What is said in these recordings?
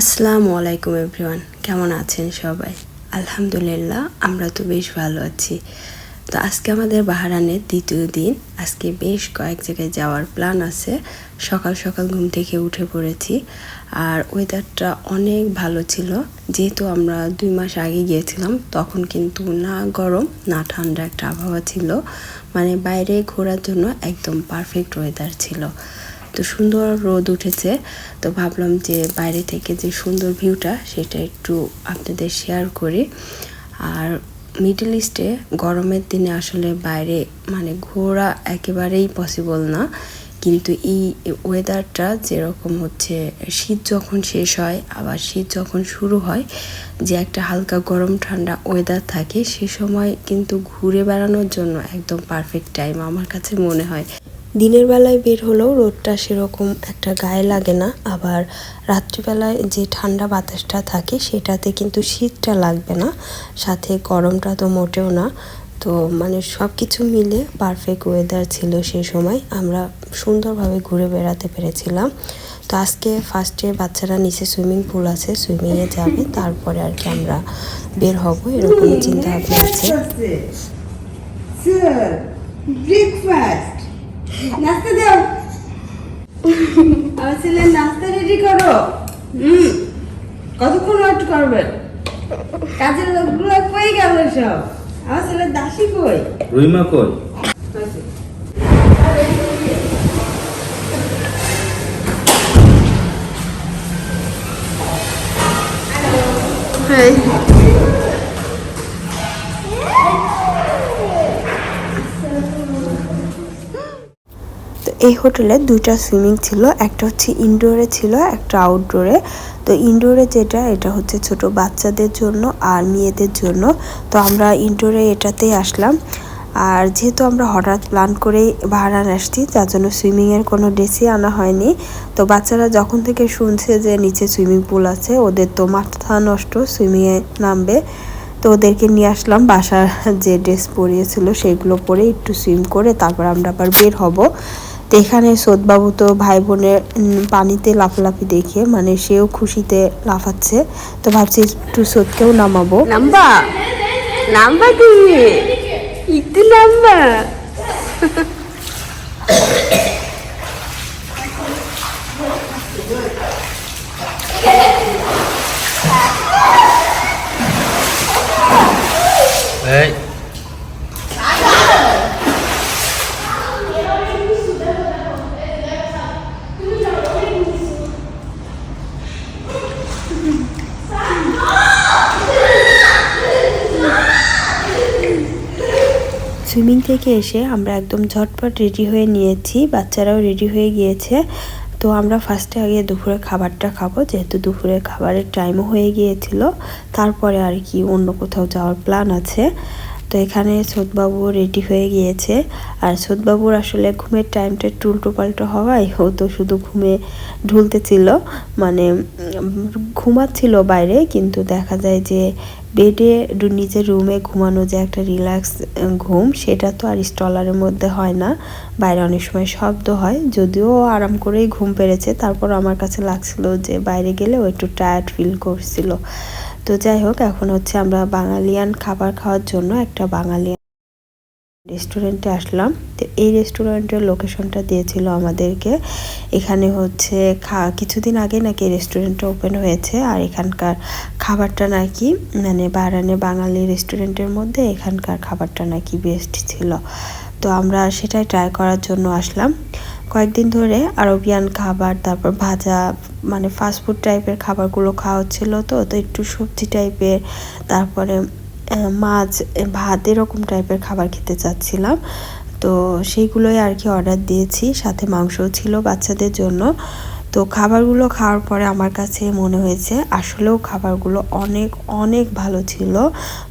আসসালামু আলাইকুম এভরিওয়ান, কেমন আছেন সবাই? আলহামদুলিল্লাহ, আমরা তো বেশ ভালো আছি। তো আজকে আমাদের বাহারানের দ্বিতীয় দিন। আজকে বেশ কয়েক জায়গায় যাওয়ার প্ল্যান আছে। সকাল সকাল ঘুম থেকে উঠে পড়েছি। আর ওয়েদারটা অনেক ভালো ছিল। যেহেতু আমরা দুই মাস আগে গিয়েছিলাম, তখন কিন্তু না গরম, না ঠান্ডা একটা আবহাওয়া ছিল। মানে বাইরে ঘোরার জন্য একদম পারফেক্ট ওয়েদার ছিল। তো সুন্দর রোদ উঠেছে, তো ভাবলাম যে বাইরে থেকে যে সুন্দর ভিউটা সেটা একটু আপনাদের শেয়ার করি। আর মিডল ইস্টে গরমের দিনে আসলে বাইরে মানে ঘোরা একেবারেই পসিবল না। কিন্তু এই ওয়েদারটা যেরকম হচ্ছে, শীত যখন শেষ হয়, আবার শীত যখন শুরু হয়, যে একটা হালকা গরম ঠান্ডা ওয়েদার থাকে, সে সময় কিন্তু ঘুরে বেড়ানোর জন্য একদম পারফেক্ট টাইম আমার কাছে মনে হয়। দিনের বেলায় বের হলেও রোদটা সেরকম একটা গায়ে লাগে না। আবার রাত্রিবেলায় যে ঠান্ডা বাতাসটা থাকে সেটাতে কিন্তু শীতটা লাগবে না। সাথে গরমটা তো মোটেও না। তো মানে সব কিছু মিলে পারফেক্ট ওয়েদার ছিল সেই সময়। আমরা সুন্দরভাবে ঘুরে বেড়াতে পেরেছিলাম। তো আজকে ফার্স্টে বাচ্চারা নিচে সুইমিং পুল আছে সুইমিংয়ে যাবে। তারপরে আর কি আমরা বের হব, এরকম চিন্তা ভাবনা আছে। ব্রেকফাস্ট নাস্তা দাও। আমার ছেলের নাস্তা রেডি করো। হুম। কতক্ষণ ওয়েট করবেন কাজের লোকগুলো কই গেল সব? আমার ছেলের দাসী কই? রুইমা কই? তো এই হোটেলে দুইটা সুইমিং ছিল, একটা হচ্ছে ইনডোরে ছিল, একটা আউটডোরে তো ইনডোরে যেটা, এটা হচ্ছে ছোট বাচ্চাদের জন্য আর মেয়েদের জন্য। তো আমরা ইনডোরে এটাতেই আসলাম। আর যেহেতু আমরা হঠাৎ প্ল্যান করেই ভাড়ান আসছি, তার জন্য সুইমিংয়ের কোনো ড্রেসই আনা হয়নি। তো বাচ্চারা যখন থেকে শুনছে যে নিচে সুইমিং পুল আছে, ওদের তো মাথা নষ্ট সুইমিংয়ে নামবে। তো ওদেরকে নিয়ে আসলাম, বাসার যে ড্রেস পরিয়েছিল, সেগুলো পরে একটু সুইম করে তারপর আমরা আবার বের হব। তো এখানে সোদবাবু তো ভাই বোনের পানিতে লাফালাফি দেখে মানে সেও খুশিতে লাফাচ্ছে। তো ভাবছি একটু সোদকেও নামাবো। নাম্বা? নাম্বা তুমি নাম্বা। এই সুইমিং থেকে এসে আমরা একদম ঝটপট রেডি হয়ে নিয়েছি। বাচ্চারাও রেডি হয়ে গিয়েছে। তো আমরা ফার্স্টে আগে দুপুরে খাবারটা খাব, যেহেতু দুপুরে খাবারের টাইমও হয়ে গিয়েছিল। তারপরে আর কি অন্য কোথাও যাওয়ার প্ল্যান আছে। তো এখানে সোদবাবু রেডি হয়ে গিয়েছে। আর সোদবাবুর আসলে ঘুমের টাইমটা একটু উল্টো পাল্টো হওয়ায় ও তো শুধু ঘুমে ঢুলতেছিল মানে ঘুমাচ্ছিল বাইরে, কিন্তু দেখা যায় যে বেডে নিজের রুমে ঘুমানো যে একটা রিল্যাক্স ঘুম, সেটা তো আর স্টলারের মধ্যে হয় না। বাইরে অনেক সময় শব্দ হয়। যদিও আরাম করেই ঘুম পেরেছে। তারপর আমার কাছে লাগছিল যে বাইরে গেলে ও একটু টায়ার্ড ফিল করছিল। তো যাই হোক, এখন হচ্ছে আমরা বাঙালিয়ান খাবার খাওয়ার জন্য একটা বাঙালিয়ান রেস্টুরেন্টে আসলাম। তো এই রেস্টুরেন্টের লোকেশনটা দিয়েছিল আমাদেরকে। এখানে হচ্ছে খা, কিছুদিন আগে নাকি রেস্টুরেন্টটা ওপেন হয়েছে। আর এখানকার খাবারটা নাকি মানে বারানে বাঙালি রেস্টুরেন্টের মধ্যে এখানকার খাবারটা নাকি বেস্ট ছিল। তো আমরা সেটাই ট্রাই করার জন্য আসলাম। কয়েকদিন ধরে আরবিয়ান খাবার, তারপর ভাজা মানে ফাস্টফুড টাইপের খাবারগুলো খাওয়া হচ্ছিল তো তো একটু সবজি টাইপের তারপরে মাছ, ভাত এরকম টাইপের খাবার খেতে চাচ্ছিলাম। তো সেইগুলোই আর কি অর্ডার দিয়েছি, সাথে মাংসও ছিল বাচ্চাদের জন্য। তো খাবারগুলো খাওয়ার পরে আমার কাছে মনে হয়েছে আসলেও খাবারগুলো অনেক অনেক ভালো ছিল।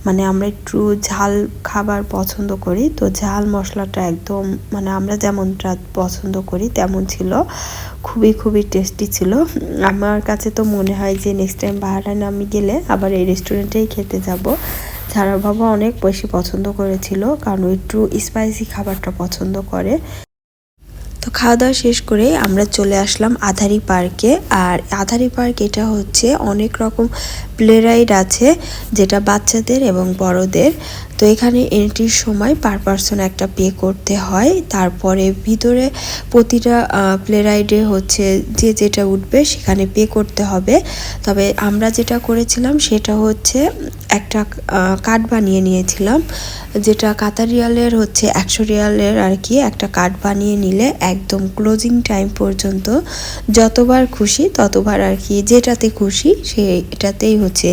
মানে আমরা একটু ঝাল খাবার পছন্দ করি। তো ঝাল মশলাটা একদম মানে আমরা যেমনটা পছন্দ করি তেমন ছিল। খুবই খুবই টেস্টি ছিল। আমার কাছে তো মনে হয় যে নেক্সট টাইম বাহারানে আমি গেলে আবার এই রেস্টুরেন্টেই খেতে যাব। ছাড়া বাবা অনেক বেশি পছন্দ করেছিল কারণ একটু স্পাইসি খাবারটা পছন্দ করে। খাওয়া দাওয়া শেষ করে আমরা চলে আসলাম আধারি পার্কে। আর আধারি পার্ক এটা হচ্ছে অনেক রকম প্লে রাইড আছে যেটা বাচ্চাদের এবং বড়দের। তো এখানে এন্ট্রির সময় পার পারসন একটা পে করতে হয়। তারপরে ভিতরে প্রতিটা প্লে রাইডে হচ্ছে যে যেটা উঠবে সেখানে পে করতে হবে। তবে আমরা যেটা করেছিলাম সেটা হচ্ছে একটা কার্ড বানিয়ে নিয়েছিলাম। যেটা কাতার রিয়ালের হচ্ছে একশো রিয়ালের আর কি একটা কার্ড বানিয়ে নিলে একদম ক্লোজিং টাইম পর্যন্ত যতবার খুশি ততবার আর কি যেটাতে খুশি সেটাতেই হচ্ছে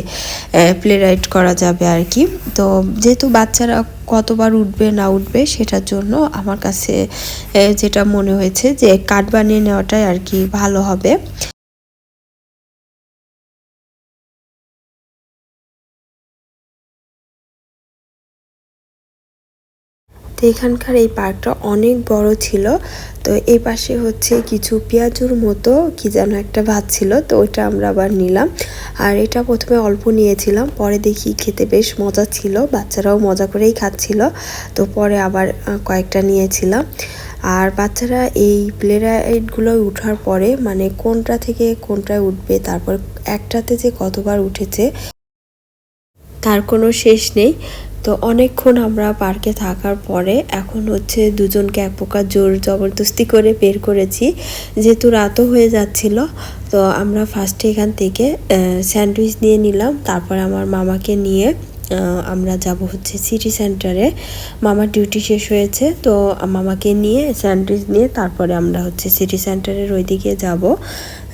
প্লে রাইড করা যাবে আর কি। তো যেহেতু বাচ্চারা কতবার উঠবে, না উঠবে সেটার জন্য আমার কাছে যেটা মনে হয়েছে যে কাঠ বানিয়ে নেওয়াটাই আর কি ভালো হবে। তো এখানকার এই পার্কটা অনেক বড় ছিল। তো এই পাশে হচ্ছে কিছু পেঁয়াজুর মতো কি যেন একটা ভাত ছিল, তো ওইটা আমরা আবার নিলাম। আর এটা প্রথমে অল্প নিয়েছিলাম, পরে দেখি খেতে বেশ মজা ছিল, বাচ্চারাও মজা করেই খাচ্ছিল। তো পরে আবার কয়েকটা নিয়েছিলাম। আর বাচ্চারা এই প্লে রাইডগুলো উঠার পরে মানে কোনটা থেকে কোনটায় উঠবে, তারপর একটাতে যে কতবার উঠেছে, তার কোনো শেষ নেই। তো অনেকক্ষণ আমরা পার্কে থাকার পরে এখন হচ্ছে দুজনকে এক প্রকার জোর জবরদস্তি করে বের করেছি। যেহেতু রাতও হয়ে যাচ্ছিল, তো আমরা ফার্স্টে এখান থেকে স্যান্ডউইচ নিয়ে নিলাম। তারপর আমার মামাকে নিয়ে আমরা যাব হচ্ছে সিটি সেন্টারে মামার ডিউটি শেষ হয়েছে, তো মামাকে নিয়ে স্যান্ডউইচ নিয়ে তারপরে আমরা হচ্ছে সিটি সেন্টারের ওইদিকে যাব।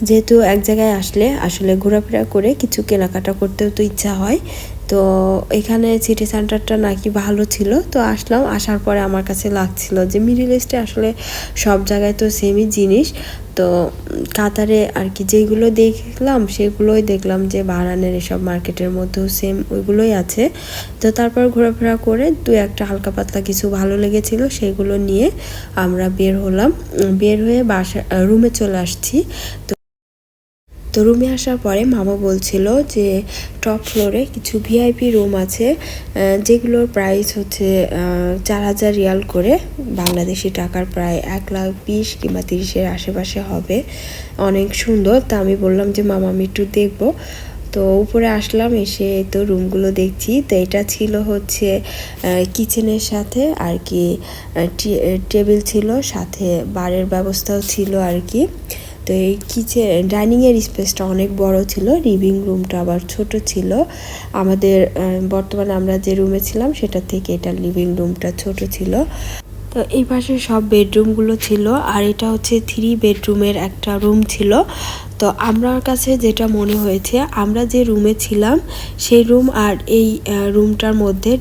যেহেতু এক জায়গায় আসলে আসলে ঘোরাফেরা করে কিছু কেনাকাটা করতেও তো ইচ্ছা হয়। তো এখানে সিটি সেন্টারটা নাকি ভালো ছিল। তো আসলাম, আসার পরে আমার কাছে লাগছিল যে মিডিল ইস্টে আসলে সব জায়গায় তো সেমই জিনিস। তো কাতারে আর কি যেগুলো দেখলাম, সেগুলোই দেখলাম যে বাহারানের এসব মার্কেটের মধ্যেও সেম ওইগুলোই আছে। তো তারপর ঘোরাফেরা করে দু একটা হালকা পাতলা কিছু ভালো লেগেছিল, সেগুলো নিয়ে আমরা বের হলাম। বের হয়ে বাসা, রুমে চলে আসছি। তো তো রুমে আসার পরে মামা বলছিল যে টপ ফ্লোরে কিছু ভিআইপি রুম আছে যেগুলোর প্রাইস হচ্ছে চার হাজার রিয়াল করে। বাংলাদেশি টাকার প্রায় এক লাখ বিশ কিংবা তিরিশের আশেপাশে হবে। অনেক সুন্দর। তা আমি বললাম যে, মামা, আমি একটু দেখব। তো উপরে আসলাম, এসে তো রুমগুলো দেখছি। তো এটা ছিল হচ্ছে কিচেনের সাথে আর কি টেবিল ছিল। সাথে বারের ব্যবস্থাও ছিল আর কি। তো এই কিচেন ডাইনিংয়ের স্পেসটা অনেক বড় ছিল লিভিং রুমটা আবার ছোট ছিল। আমাদের বর্তমানে আমরা যে রুমে ছিলাম, সেটা থেকে এটা লিভিং রুমটা ছোট ছিল। তো এই পাশে সব বেডরুমগুলো ছিল, আর এটা হচ্ছে থ্রি বেডরুমের একটা রুম ছিল। তো আমার কাছে যেটা মনে হয়েছে, আমরা যে রুমে ছিলাম, সেই রুম আর এই রুমটার মধ্যে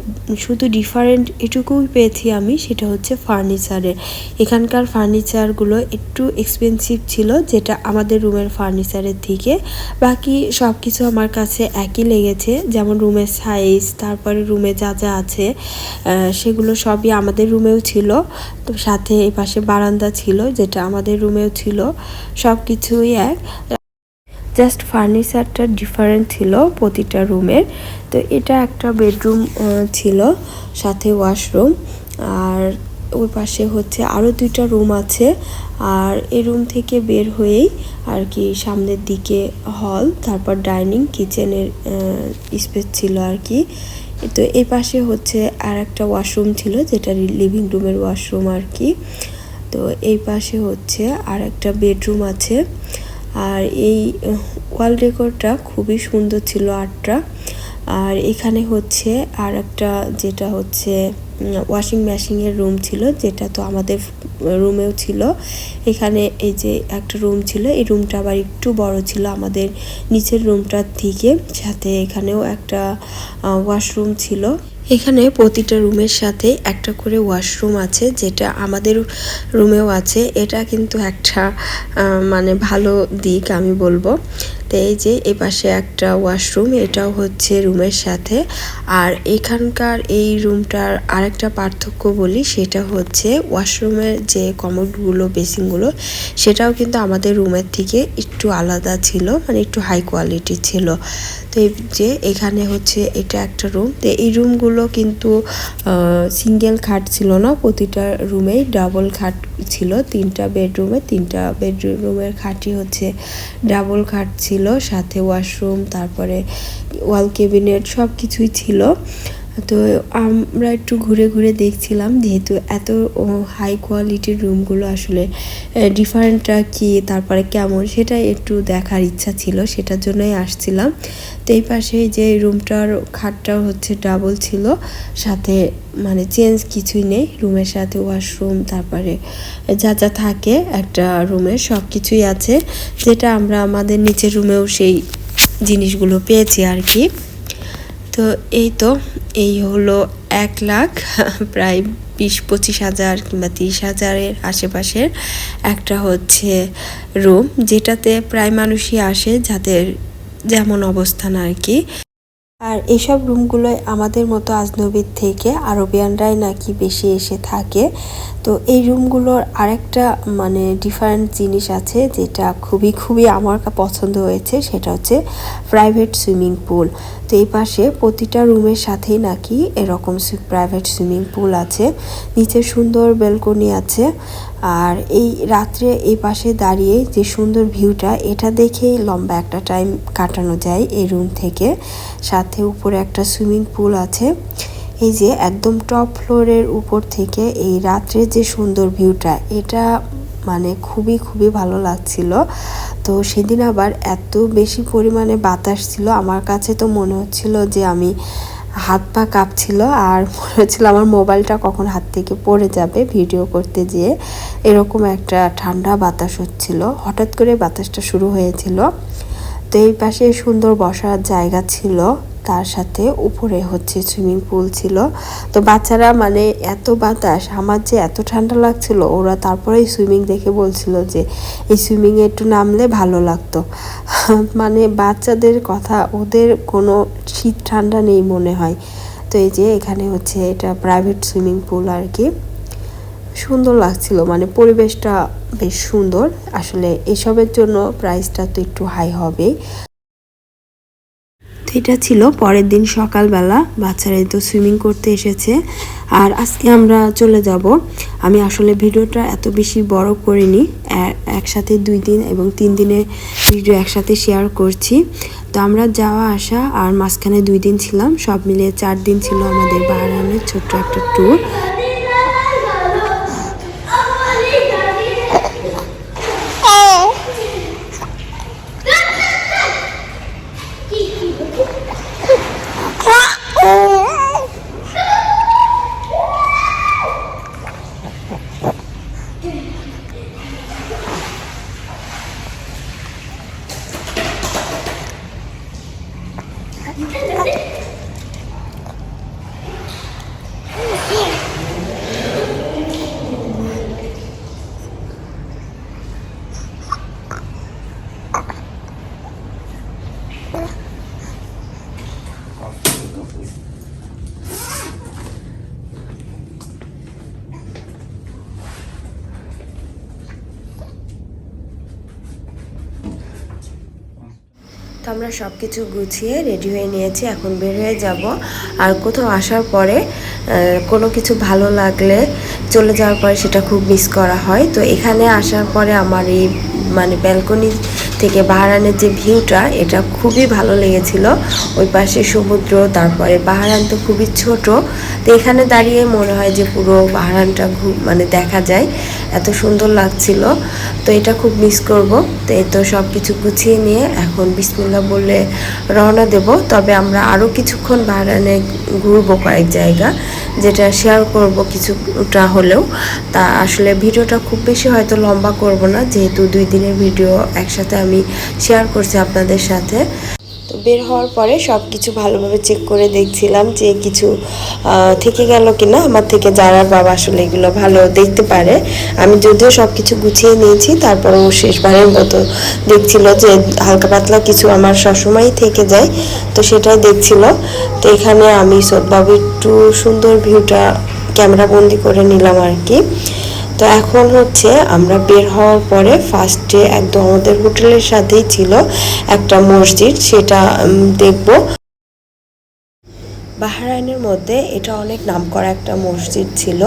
শুধু ডিফারেন্ট এটুকুই পেয়েছি আমি, সেটা হচ্ছে ফার্নিচারের এখানকার ফার্নিচারগুলো একটু এক্সপেন্সিভ ছিল, যেটা আমাদের রুমের ফার্নিচারের থেকে বাকি সব কিছু আমার কাছে একই লেগেছে, যেমন রুমের সাইজ তারপরে রুমে যা যা আছে সেগুলো সবই আমাদের রুমেও ছিল। তো সাথে এই পাশে বারান্দা ছিল, যেটা আমাদের রুমেও ছিল সব কিছুই এক। জাস্ট ফার্নিচারটা ডিফারেন্ট ছিল প্রতিটা রুমের তো এটা একটা বেডরুম ছিল, সাথে ওয়াশরুম আর ওই পাশে হচ্ছে আরও দুইটা রুম আছে। আর এই রুম থেকে বের হয়েই আর কি সামনের দিকে হল তারপর ডাইনিং কিচেনের স্পেস ছিল আর কি। তো এই পাশে হচ্ছে আর একটা ওয়াশরুম ছিল, যেটা লিভিং রুমের ওয়াশরুম আর কি। তো এই পাশে হচ্ছে আর একটা বেডরুম আছে। আর এই ওয়াল রেকর্ডটা খুবই সুন্দর ছিল আর্টটা আর এখানে হচ্ছে আর একটা যেটা হচ্ছে ওয়াশিং মেশিনের রুম ছিল, যেটা তো আমাদের রুমেও ছিল। এখানে এই যে একটা রুম ছিল, এই রুমটা আবার একটু বড় ছিল আমাদের নিচের রুমটার থেকে সাথে এখানেও একটা ওয়াশরুম ছিল। এখানে প্রতিটা রুমের সাথে একটা করে ওয়াশরুম আছে, যেটা আমাদের রুমেও আছে। এটা কিন্তু একটা মানে ভালো দিক আমি বলব। তো এই যে এই পাশে একটা ওয়াশরুম, এটাও হচ্ছে রুমের সাথে। আর এখানকার এই রুমটার আরেকটা পার্থক্য বলি, সেটা হচ্ছে ওয়াশরুমের যে কমোডগুলো, বেসিনগুলো, সেটাও কিন্তু আমাদের রুমের থেকে একটু আলাদা ছিল মানে একটু হাই কোয়ালিটি ছিল। তো এই যে এখানে হচ্ছে এটা একটা রুম। তো এই রুমগুলো কিন্তু সিঙ্গেল খাট ছিল না, প্রতিটা রুমেই ডাবল খাট ছিল, তিনটা বেডরুমে, তিনটা বেডরুমের খাটই হচ্ছে ডাবল খাট ছিল। সাথে ওয়াশরুম তারপরে ওয়াল কেবিনেট সব কিছুই ছিল। তো আমরা একটু ঘুরে ঘুরে দেখছিলাম যেহেতু এত হাই কোয়ালিটির রুমগুলো আসলে ডিফারেন্টটা কি, তারপরে কেমন সেটা একটু দেখার ইচ্ছা ছিল, সেটার জন্যই আসছিলাম। তো এই পাশে যে রুমটার খাটটা হচ্ছে ডাবল ছিল, সাথে মানে চেঞ্জ কিছুই নেই, রুমের সাথে ওয়াশরুম তারপরে যা যা থাকে একটা রুমে সব কিছুই আছে, যেটা আমরা আমাদের নিচের রুমেও সেই জিনিসগুলো পেয়েছি আর কি। তো এই তো, এই হলো এক লাখ, প্রায় বিশ, পঁচিশ হাজার কিংবা তিরিশ হাজারের আশেপাশের একটা হচ্ছে রুম যেটাতে প্রায় মানুষই আসে যাদের যেমন অবস্থান আর কি। আর এইসব রুমগুলোয় আমাদের মতো আজনবীর থেকে আরবিয়ানরাই নাকি বেশি এসে থাকে। তো এই রুমগুলোর আরেকটা মানে ডিফারেন্ট জিনিস আছে, যেটা খুবই খুবই আমার পছন্দ হয়েছে, সেটা হচ্ছে প্রাইভেট সুইমিং পুল তো এই পাশে প্রতিটা রুমের সাথেই নাকি এরকম প্রাইভেট সুইমিং পুল আছে। নিচে সুন্দর বেলকনি আছে। আর এই রাত্রে এই পাশে দাঁড়িয়ে যে সুন্দর ভিউটা এটা দেখেই লম্বা একটা টাইম কাটানো যায় এই রুম থেকে। সাথে উপরে একটা সুইমিং পুল আছে। এই যে একদম টপ ফ্লোরের উপর থেকে এই রাত্রে যে সুন্দর ভিউটা এটা মানে খুবই খুবই ভালো লাগছিল। তো সেদিন আবার এত বেশি পরিমাণে বাতাস ছিল, আমার কাছে তো মনে হচ্ছিল যে আমি হাত পা কাঁপছিল আর মনে হচ্ছিল আমার মোবাইলটা কখন হাত থেকে পড়ে যাবে ভিডিও করতে যেয়ে। এরকম একটা ঠান্ডা বাতাস হচ্ছিল, হঠাৎ করে বাতাসটা শুরু হয়েছিল। তো এই পাশে সুন্দর বসার জায়গা ছিল। তার সাথে উপরে হচ্ছে সুইমিং পুল ছিল। তো বাচ্চারা মানে এত বাতাস, আমার যে এত ঠান্ডা লাগছিল, ওরা তারপরেই সুইমিং দেখে বলছিল যে, এই সুইমিংয়ে একটু নামলে ভালো লাগতো। মানে বাচ্চাদের কথা, ওদের কোনো শীত ঠান্ডা নেই মনে হয়। তো এই যে এখানে হচ্ছে এটা প্রাইভেট সুইমিং পুল আর কি সুন্দর লাগছিল মানে পরিবেশটা বেশ সুন্দর। আসলে এসবের জন্য প্রাইসটা তো একটু হাই হবেই। তো এটা ছিল, পরের দিন সকালবেলা বাচ্চারা তো সুইমিং করতে এসেছে। আর আজকে আমরা চলে যাব। আমি আসলে ভিডিওটা এত বেশি বড় করিনি একসাথে দুই দিন এবং তিন দিনের ভিডিও একসাথে শেয়ার করছি। তো আমরা যাওয়া, আসা আর মাঝখানে দুই দিন ছিলাম, সব মিলিয়ে চার দিন ছিল আমাদের বাহারানের ছোট্ট একটা ট্যুর আমরা সব কিছু গুছিয়ে রেডি হয়ে নিয়েছি, এখন বের হয়ে যাব। আর কোথাও আসার পরে কোনো কিছু ভালো লাগলে চলে যাওয়ার পরে সেটা খুব মিস করা হয়। তো এখানে আসার পরে আমার এই মানে ব্যালকনি থেকে বাহারানের যে ভিউটা, এটা খুবই ভালো লেগেছিল। ওই পাশে সমুদ্র, তারপরে বাহারান তো খুবই ছোট। তো এখানে দাঁড়িয়ে মনে হয় যে পুরো বাহারানটা মানে দেখা যায়, এত সুন্দর লাগছিল। তো এটা খুব মিস করব। তো এই তো সব কিছু গুছিয়ে নিয়ে এখন বিসমিল্লা বললে রওনা দেব। তবে আমরা আরও কিছুক্ষণ বাহারানে ঘুরবো কয়েক জায়গা, যেটা শেয়ার করব কিছুটা হলেও। তা আসলে ভিডিওটা খুব বেশি হয়তো লম্বা করব না, যেহেতু দুই দিনের ভিডিও একসাথে আমি শেয়ার করছি আপনাদের সাথে। তো বের হওয়ার পরে সব কিছু ভালোভাবে চেক করে দেখছিলাম যে কিছু থেকে গেল কিনা। আমার থেকে যারা বাবা আসলে এগুলো ভালো দেখতে পারে, আমি যদিও সব কিছু গুছিয়ে নিয়েছি তারপরে ও শেষবারের মতো দেখছিল যে হালকা পাতলা কিছু আমার সবসময়ই থেকে যায়, তো সেটাই দেখছিল। তো এখানে আমি সোদবাবু একটু সুন্দর ভিউটা ক্যামেরা বন্দি করে নিলাম আর কি। তো এখন হচ্ছে আমরা বের হওয়ার পরে ফার্স্টে একদম আমাদের হোটেলের সাথেই ছিল একটা মসজিদ, সেটা দেখব। বাহরাইনের মধ্যে এটা অনেক নামকরা একটা মসজিদ ছিল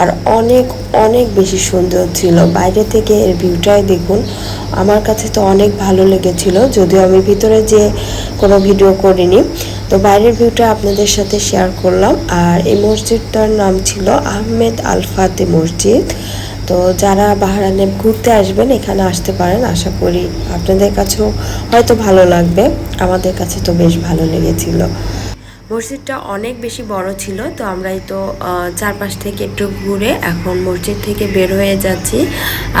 আর অনেক অনেক বেশি সুন্দর ছিল। বাইরে থেকে এর ভিউটাই দেখুন। আমার কাছে তো অনেক ভালো লেগেছিল, যদিও আমি ভিতরে যে কোনো ভিডিও করিনি। তো বাইরের ভিউটা আপনাদের সাথে শেয়ার করলাম। আর এই মসজিদটার নাম ছিল আহমেদ আল ফাতে মসজিদ। তো যারা বাহারানে ঘুরতে আসবেন, এখানে আসতে পারেন। আশা করি আপনাদের কাছেও হয়তো ভালো লাগবে। আমাদের কাছে তো বেশ ভালো লেগেছিল। মসজিদটা অনেক বেশি বড় ছিল, তো আমরা এই তো চারপাশ থেকে একটু ঘুরে এখন মসজিদ থেকে বের হয়ে যাচ্ছি।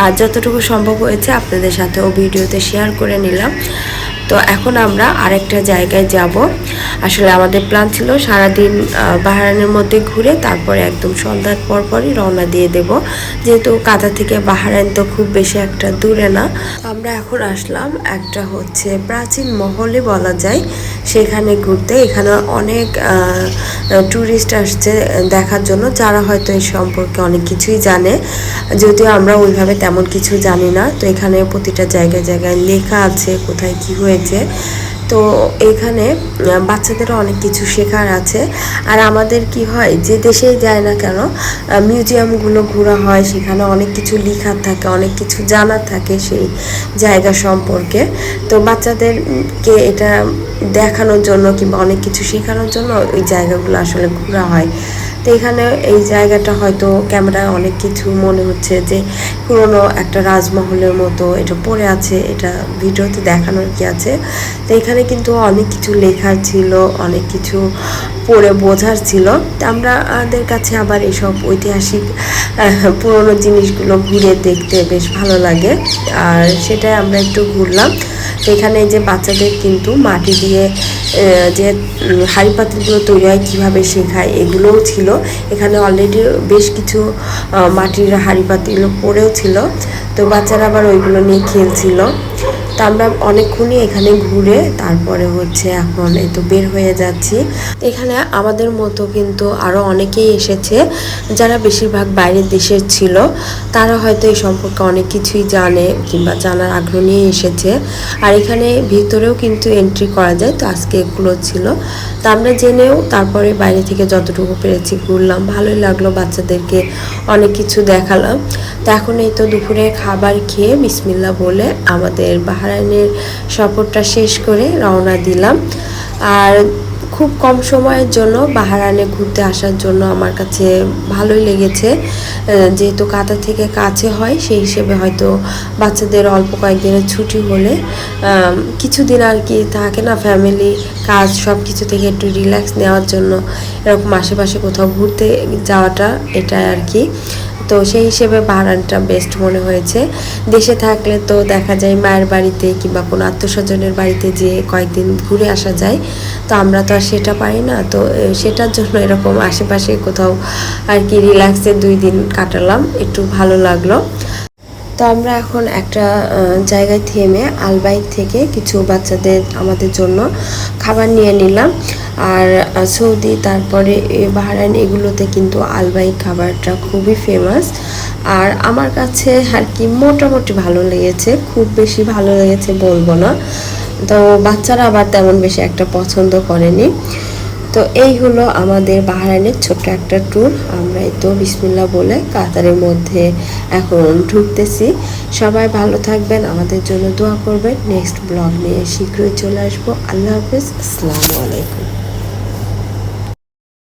আর যতটুকু সম্ভব হয়েছে আপনাদের সাথেও ভিডিওতে শেয়ার করে নিলাম। তো এখন আমরা আরেকটা জায়গায় যাব। আসলে আমাদের প্ল্যান ছিল সারাদিন বাহারানের মধ্যে ঘুরে তারপরে একদম সন্ধ্যার পর পরই রওনা দিয়ে দেব। যেহেতু কাদা থেকে বাহারান তো খুব বেশি একটা দূরে না। আমরা এখন আসলাম একটা হচ্ছে প্রাচীন মহলে বলা যায়। সেখানে ঘুরতে। এখানে অনেক ট্যুরিস্ট আসছে দেখার জন্য। যারা হয়তো এই সম্পর্কে অনেক কিছুই জানে। যদিও আমরা ওইভাবে তেমন কিছু জানি না। তো এখানে প্রতিটা জায়গায় জায়গায় লেখা আছে কোথায় কি হয়েছে। তো এখানে বাচ্চাদেরও অনেক কিছু শেখার আছে। আর আমাদের কি হয়, যে দেশেই যায় না কেন মিউজিয়ামগুলো ঘোরা হয়, সেখানে অনেক কিছু লেখা থাকে, অনেক কিছু জানার থাকে সেই জায়গা সম্পর্কে। তো বাচ্চাদেরকে এটা দেখানোর জন্য কিংবা অনেক কিছু শেখানোর জন্য ওই জায়গাগুলো আসলে ঘোরা হয়। তো এখানে এই জায়গাটা হয়তো ক্যামেরায় অনেক কিছু মনে হচ্ছে যে পুরনো একটা রাজমহলের মতো এটা পড়ে আছে, এটা ভিডিওতে দেখানোর কি আছে। তো এখানে কিন্তু অনেক কিছু লেখার ছিল, অনেক কিছু পড়ে বোঝার ছিল। তো আমাদের কাছে আবার এসব ঐতিহাসিক পুরনো জিনিসগুলো ঘুরে দেখতে বেশ ভালো লাগে। আর সেটাই আমরা একটু ঘুরলাম। এখানে যে বাচ্চাদের কিন্তু মাটি দিয়ে যে হাঁড়ি পাতিলগুলো তৈরি হয়, কীভাবে শেখায়, এগুলোও ছিল। এখানে অলরেডি বেশ কিছু মাটির হাঁড়ি পাতিল পড়েও ছিল। তো বাচ্চারা আবার ওইগুলো নিয়ে খেলছিল। তো আমরা অনেকক্ষণই এখানে ঘুরে তারপরে হচ্ছে এখন এই তো বের হয়ে যাচ্ছি। এখানে আমাদের মতো কিন্তু আরও অনেকেই এসেছে যারা বেশিরভাগ বাইরের দেশের ছিল। তারা হয়তো এই সম্পর্কে অনেক কিছুই জানে কিংবা জানার আগ্রহ নিয়ে এসেছে। আর এখানে ভিতরেও কিন্তু এন্ট্রি করা যায়, তো আজকে এগুলো ছিল। তো আমরা জেনেও তারপরে বাইরে থেকে যতটুকু পেরেছি ঘুরলাম, ভালোই লাগল বাচ্চাদেরকে অনেক কিছু দেখালাম। তো এখন এই তো দুপুরে খাবার খেয়ে বিসমিল্লা বলে আমাদের বাহারাইনের সফরটা শেষ করে রওনা দিলাম। আর খুব কম সময়ের জন্য বাহারানে ঘুরতে আসার জন্য আমার কাছে ভালোই লেগেছে। যেহেতু কাতার থেকে কাছে হয়, সেই হিসেবে হয়তো বাচ্চাদের অল্প কয়েকদিনের ছুটি হলে কিছুদিন আর কি থাকে না ফ্যামিলি কাজ সব কিছু থেকে একটু রিল্যাক্স নেওয়ার জন্য এরকম আশেপাশে কোথাও ঘুরতে যাওয়াটা এটা আর কি। তো সেই হিসেবে বাহারানটা বেস্ট মনে হয়েছে। দেশে থাকলে তো দেখা যায় মায়ের বাড়িতে কিংবা কোনো আত্মস্বজনের বাড়িতে যে কয়েকদিন ঘুরে আসা যায়। তো আমরা তো আর সেটা পাই না। তো সেটার জন্য এরকম আশেপাশে কোথাও আর কি রিল্যাক্সে দুই দিন কাটালাম। একটু ভালো লাগল। তো আমরা এখন একটা জায়গায় থেমে আলবাইক থেকে কিছু বাচ্চাদের আমাদের জন্য খাবার নিয়ে নিলাম। আর সৌদি, তারপরে বাহরাইন, এগুলোতে কিন্তু আলবাইক খাবারটা খুবই ফেমাস আর আমার কাছে আর কি মোটামুটি ভালো লেগেছে, খুব বেশি ভালো লেগেছে বলব না। তো বাচ্চারা আবার তেমন বেশি একটা পছন্দ করেনি। তো এই হলো আমাদের বাহারাইনের ছোট্ট একটা ট্যুর আমরা তো বিসমিল্লা বলে কাতারের মধ্যে এখন ঢুকতেছি। সবাই ভালো থাকবেন, আমাদের জন্য দোয়া করবেন। নেক্সট ব্লগ নিয়ে শীঘ্রই চলে আসব। আল্লাহ হাফিজ, আসসালামু আলাইকুম।